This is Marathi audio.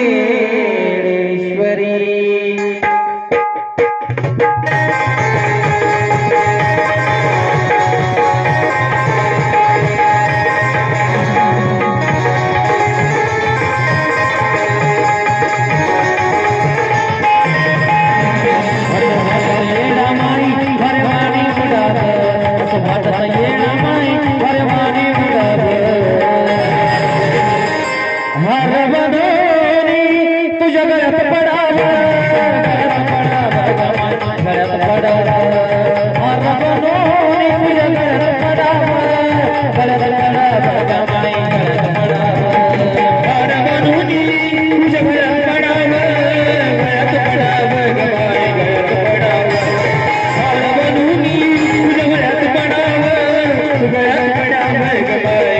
Yeah. गळ्यात पडावा गळ्यात पडावा तुझ्या गळ्यात पडावा गळ्यात पडावा गळ्यात पडावा तुझ्या गळ्यात पडावा गळ्यात पडावा गळ्यात पडावा गळ्यात पडावा गळ्यात